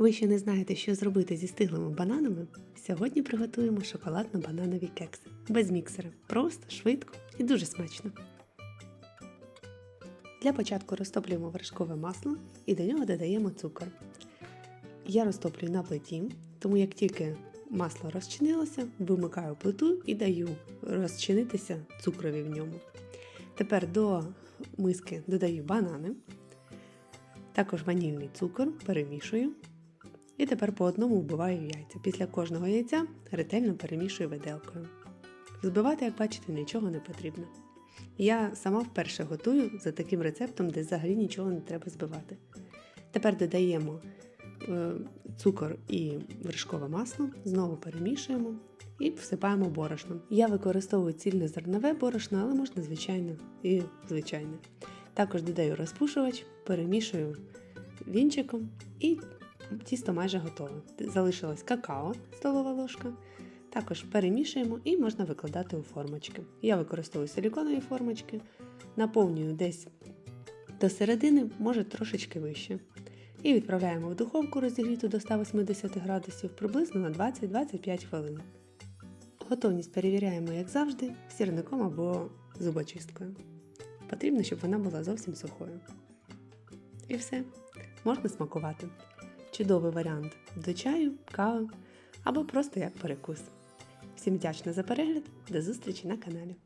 Ви ще не знаєте, що зробити зі стиглими бананами? Сьогодні приготуємо шоколадно-бананові кекси без міксера. Просто, швидко і дуже смачно. Для початку розтоплюємо вершкове масло і до нього додаємо цукор. Я розтоплюю на плиті, тому як тільки масло розчинилося, вимикаю плиту і даю розчинитися цукрові в ньому. Тепер до миски додаю банани, також ванільний цукор, перемішую. І тепер по одному вбиваю яйця. Після кожного яйця ретельно перемішую виделкою. Збивати, як бачите, нічого не потрібно. Я сама вперше готую за таким рецептом, де взагалі нічого не треба збивати. Тепер додаємо е, цукор і вершкове масло, знову перемішуємо і всипаємо борошно. Я використовую цільнозернове борошно, але можна звичайно і звичайне. Також додаю розпушувач, перемішую вінчиком і тісто майже готове. Залишилось какао, столова ложка. Також перемішуємо і можна викладати у формочки. Я використовую силіконові формочки, наповнюю десь до середини, може трошечки вище. І відправляємо в духовку розігріту до 180 градусів приблизно на 20-25 хвилин. Готовність перевіряємо, як завжди, сірником або зубочисткою. Потрібно, щоб вона була зовсім сухою. І все, можна смакувати. Чудовий варіант до чаю, кави або просто як перекус. Всім вдячна за перегляд, до зустрічі на каналі.